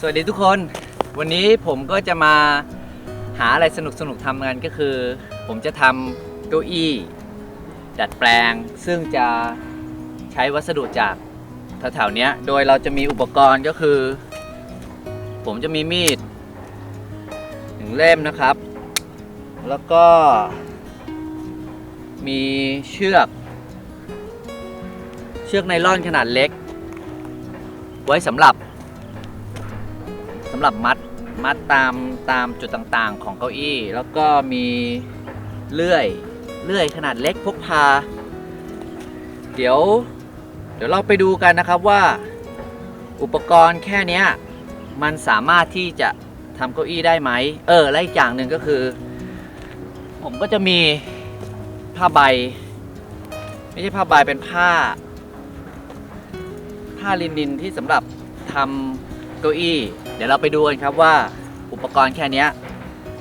สวัสดีทุกคน วันนี้ผมก็จะมาหาอะไรสนุกสนุกๆทำกันก็คือ ผมจะทำเก้าอี้ ดัดแปลง ซึ่งจะใช้วัสดุจากแถวๆเนี้ยโดยเราจะมีอุปกรณ์ก็คือ ผมจะมีมีดหนึ่งเล่มนะครับ แล้วก็ มีเชือก เชือกไนล่อนขนาดเล็ก ไว้สำหรับำหรับมัดมัดตามตามจุดต่างๆ ของเก้าอี้ แล้วก็มีเลื่อยเลื่อยขนาดเล็กพกพา เดี๋ยว เดี๋ยวเราไปดูกันนะครับว่า อุปกรณ์แค่นี้มันสามารถที่จะทำเก้าอี้ได้ไหม เออ และอีกอย่างหนึ่งก็คือ ผมก็จะมีผ้าใบ ไม่ใช่ผ้าใบเป็นผ้า ผ้าลินินที่สำหรับทำ เก้าอี้ เดี๋ยวเราไปดูกันครับว่าอุปกรณ์แค่นี้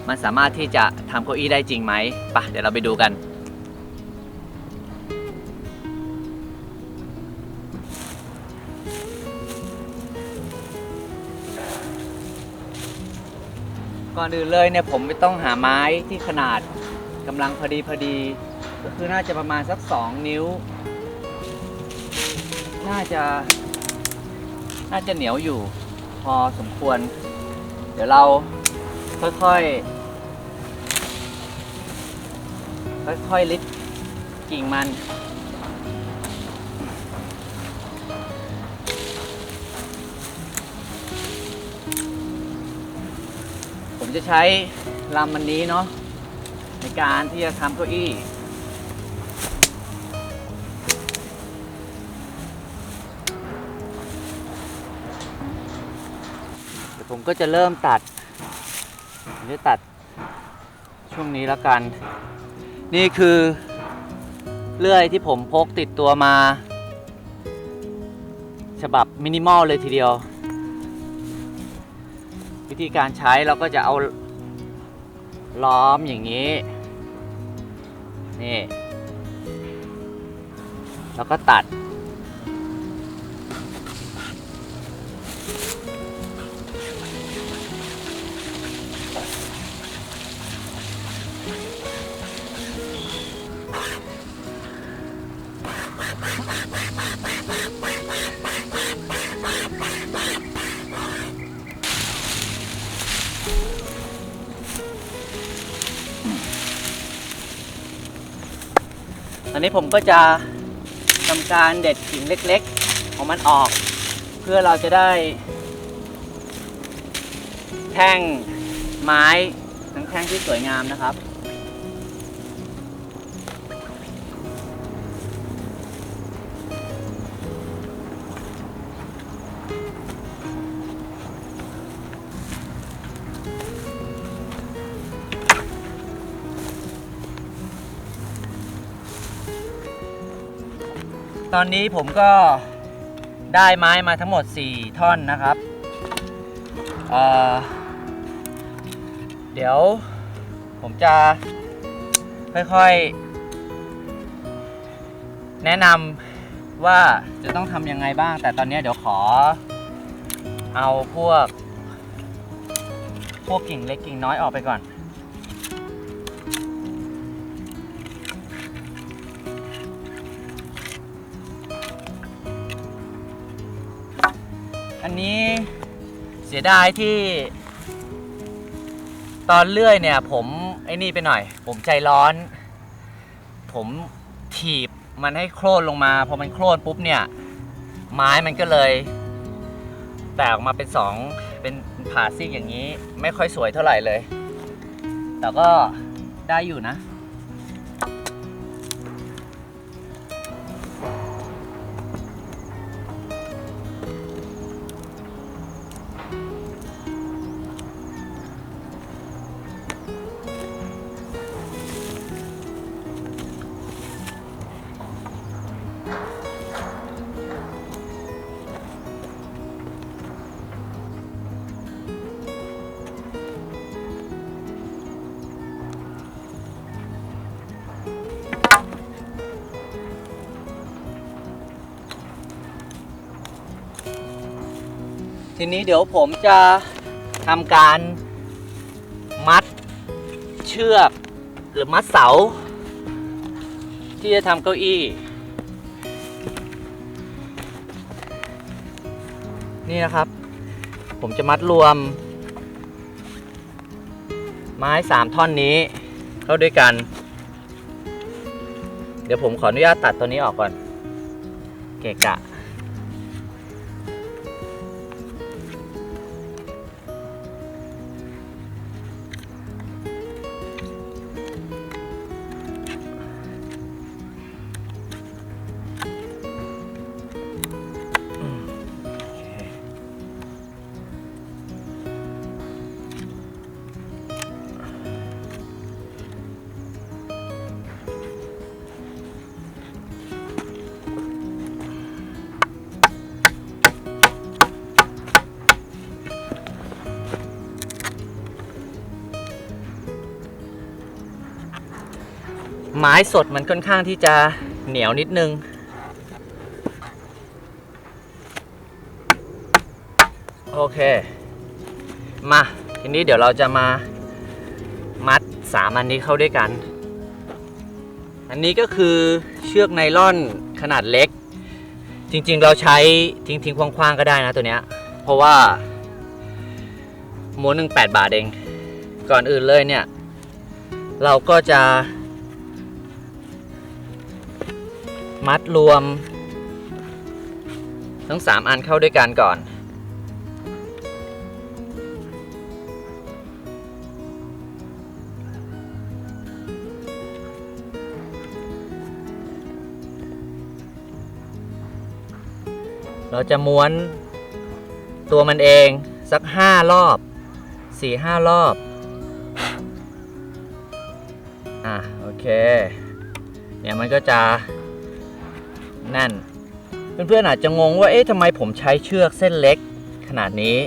มันสามารถที่จะทำเก้าอี้ได้จริงไหมปะเดี๋ยวเราไปดูกัน ก่อนอื่นเลยเนี่ยผมไม่ต้องหาไม้ที่ขนาดกำลังพอดีพอดี ก็คือน่าจะประมาณสัก 2 นิ้ว น่าจะน่าจะเหนียวอยู่ อสมควร เดี๋ยวเราค่อยๆ ค่อยๆลิดกิ่งมัน ผมจะใช้ลำมันนี้เนาะในการที่จะทำเก้าอี้ ผมก็จะเริ่มตัดผมจะตัดช่วงนี้แล้วกัน นี่คือเลื่อยที่ผมพกติดตัวมา ฉบับมินิมอลเลยทีเดียว วิธีการใช้เราก็จะเอาล้อมอย่างนี้ นี่ แล้วก็ตัด อนนี้ผมก็จะทำการเด็ดกิ่งเล็กๆ ของมันออก เพื่อเราจะได้ แท่งไม้ทั้งแท่งที่สวยงามนะครับ ตอนนี้ผมก็ได้ไม้มาทั้งหมด 4 ท่อนนะครับเเดี๋ยวผมจะค่อยๆ แนะนำว่าจะต้องทำยังไงบ้าง แต่ตอนนี้เดี๋ยวขอเอาพวก พวกกิ่งเล็กกิ่งน้อยออกไปก่อน นี้เสียดายที่ตอนเลื่อยเนี่ย ผมไอ้นี่ไปหน่อย ผมใจร้อน ผมถีบมันให้โคลนลงมาพอมันโคลนปุ๊บเนี่ย ไม้มันก็เลย แตกออกมาเป็นสองเป็นผ่าซีกอย่างนี้ ไม่ค่อยสวยเท่าไหร่เลย แต่ก็ได้อยู่นะ ทีนี้เดี๋ยวผมจะทำการมัดเชือกหรือมัดเสา ที่จะทำเก้าอี้ นี่นะครับ ผมจะมัดรวม ไม้สามท่อนนี้เข้าด้วยกัน เดี๋ยวผมขออนุญาตตัดตัวนี้ออกก่อน เกะกะ ไม้สดมันค่อนข้างที่จะเหนียวนิดนึง โอเค มาทีนี้เดี๋ยวเราจะมามัดสามอันนี้เข้าด้วยกัน อันนี้ก็คือเชือกไนล่อนขนาดเล็ก จริงๆเราใช้ทิ้งทิ้งๆคว้างๆก็ได้นะตัวเนี้ย เพราะว่าม้วนหนึ่งแปดบาทเอง ก่อนอื่นเลยเนี่ย เราก็จะ มัดรวม ทั้ง 3 อันเข้าด้วยกันก่อน เราจะม้วนตัวมันเองสัก 5 รอบ4-5 รอบ อะ โอเค เนี่ยมันก็จะ นั่น เพื่อนๆอาจจะงงว่าเอ๊ะทำไมผมใช้เชือกเส้นเล็กขนาดนี้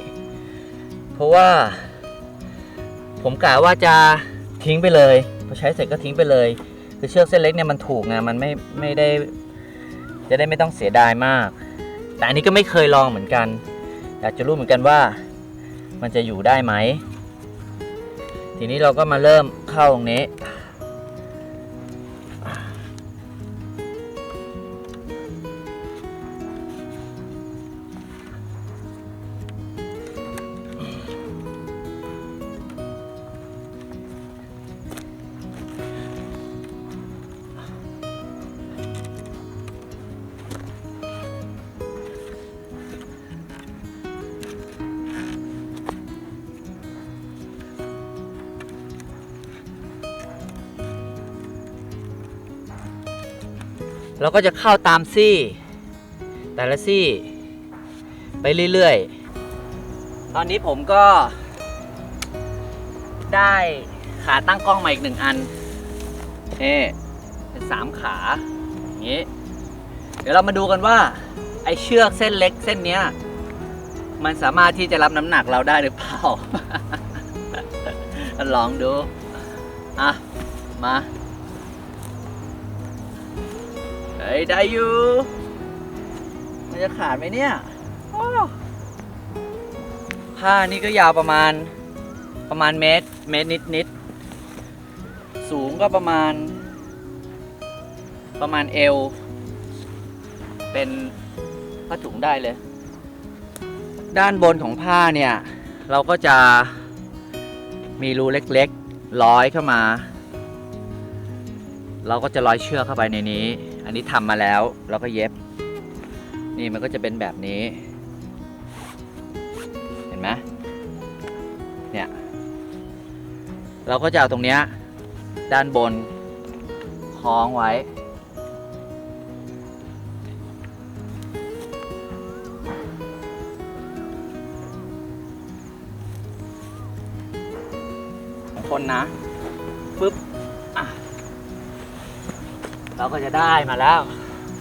เพราะว่า ผมกะว่าจะทิ้งไปเลยพอใช้เสร็จก็ทิ้งไปเลย คือเชือกเส้นเล็กเนี่ยมันถูกไงมันไม่ไม่ได้ จะได้ไม่ต้องเสียดายมาก แต่อันนี้ก็ไม่เคยลองเหมือนกันอยากจะรู้เหมือนกันว่ามันจะอยู่ได้ไหม ทีนี้เราก็มาเริ่มเข้าตรงนี้ เราก็จะเข้าตามซี่ แต่ละซี่ ไปเรื่อยๆ ตอนนี้ผมก็ได้ขาตั้งกล้องมาอีกหนึ่งอันนี่เป็นสามขาอย่างนี้ เดี๋ยวเรามาดูกันว่า ไอเชือกเส้นเล็กเส้นเนี้ย มันสามารถที่จะรับน้ำหนักเราได้หรือเปล่า ลองดู อะ มา เฮ้ยได้อยู่มันจะขาดไหมเนี่ยผ้านี่ก็ยาวประมาณประมาณเมตรเมตรนิดนิดสูงก็ประมาณ ประมาณเอว เป็นผ้าถุงได้เลย ด้านบนของผ้าเนี่ย เราก็จะมีรูเล็กๆร้อยเข้ามา เราก็จะร้อยเชือกเข้าไปในนี้ อันนี้ทำมาแล้วเราก็เย็บ นี่มันก็จะเป็นแบบนี้ เห็นไหมเนี่ย เราก็จะเอาตรงเนี้ยด้านบนคล้องไว้ คนนะปึ๊บ เราก็จะได้มาแล้ว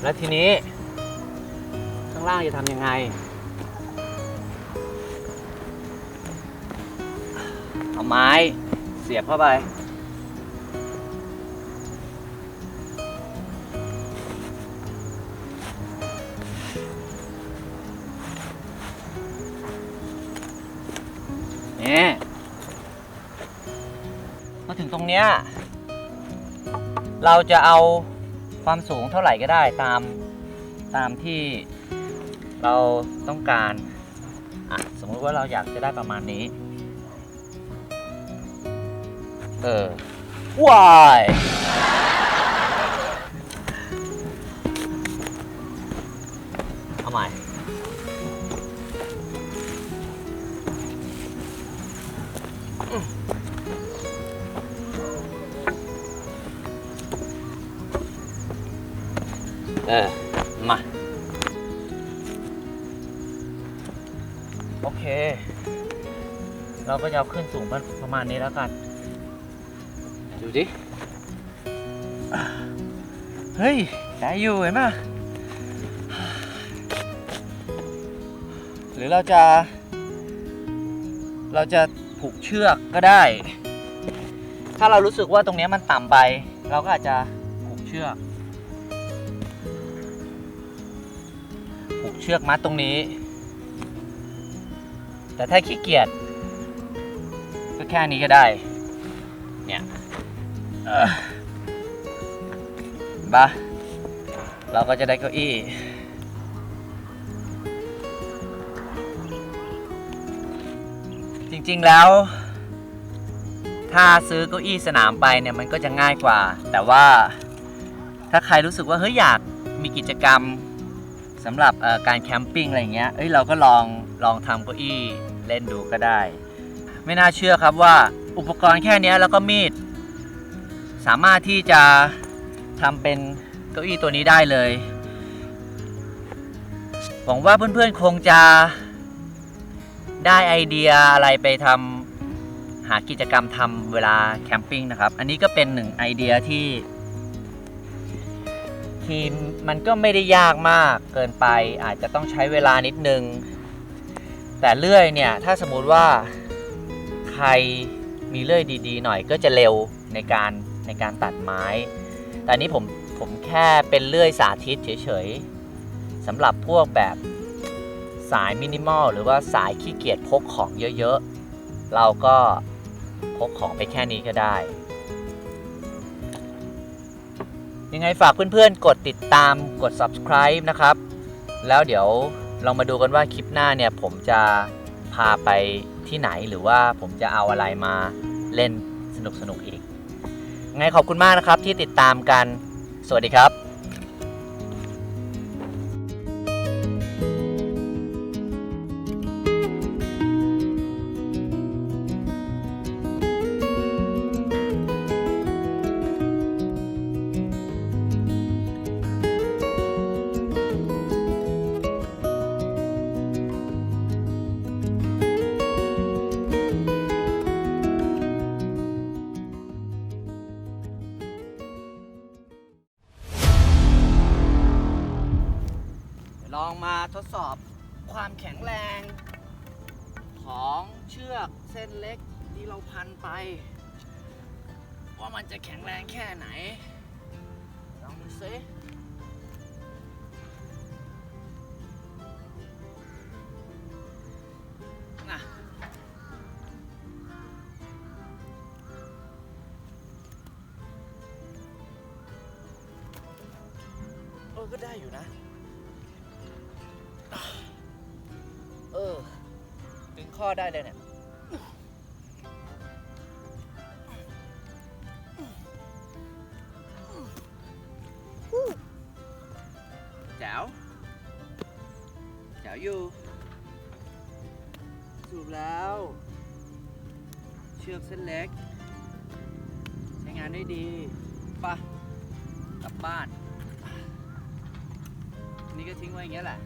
แล้วทีนี้ ข้างล่างจะทำยังไง เอาไม้เสียบเข้าไปนี่มาถึงตรงเนี้ยเราจะเอา ความสูงเท่าไหร่ก็ได้ตามตามที่เราต้องการอะสมมติว่าเราอยากจะได้ประมาณนี้ เออว้ายเอาใหม่ เออ มา โอเค เราก็จะเอาขึ้นสูงประประมาณนี้แล้วกัน ดูดิ เฮ้ย ได้อยู่เห็นไหมหรือเราจะ เราจะผูกเชือกก็ได้ ถ้าเรารู้สึกว่าตรงเนี้ยมันต่ำไป เราก็อาจจะผูกเชือก ชือกมัดตรงนี้ แต่ถ้าขี้เกียจก็แค่นี้ก็ได้ เนี่ยบ้าเราก็จะได้เก้าอี้จริงๆแล้ว ถ้าซื้อเก้าอี้สนามไปเนี่ยมันก็จะง่ายกว่า แต่ว่าถ้าใครรู้สึกว่าเฮ้ยอยากมีกิจกรรม สำหรับการแคมปิ้งอะไรเงี้ยเอ้ยเราก็ลองลองทำเก้าอี้เล่นดูก็ได้ ไม่น่าเชื่อครับว่าอุปกรณ์แค่เนี้ยแล้วก็มีด สามารถที่จะทำเป็นเก้าอี้ตัวนี้ได้เลย หวังว่าเพื่อนๆคงจะได้ไอเดียอะไรไปทำหากิจกรรมทำเวลาแคมปิ้งนะครับ อันนี้ก็เป็นหนึ่งไอเดียที่ ทีมมันก็ไม่ได้ยากมากเกินไปอาจจะต้องใช้เวลานิดนึง แต่เลื่อยเนี่ยถ้าสมมุติว่าใครมีเลื่อยดีๆ หน่อยก็จะเร็วในการในการตัดไม้ แต่นนี้ผมผมแค่เป็นเลื่อยสาธิตเฉยๆสำหรับพวกแบบสายมินิมอลหรือว่าสายขี้เกียจพกของเยอะๆ เราก็พกของไปแค่นี้ก็ได้ ยังไงฝากเพื่อนๆ กดติดตามกด subscribe นะครับ แล้วเดี๋ยวเรามาดูกันว่าคลิปหน้าเนี่ย ผมจะพาไปที่ไหนหรือว่าผมจะเอาอะไรมาเล่นสนุกๆอีกไงขอบคุณมากนะครับที่ติดตามกัน สวัสดีครับ องมาทดสอบความแข็งแรง ของเชือกเส้นเล็กที่เราพันไป ว่ามันจะแข็งแรงแค่ไหน ลองดูซินะเออก็ได้อยู่นะ ข้อได้เลยเนี่ย แจ๋ว แจ๋วอยู่สูบแล้ว เชือกเส้นเล็ก ใช้งานได้ดีปะกลับบ้าน นี่ก็ทิ้งไว้อย่างเงี้ยแหละ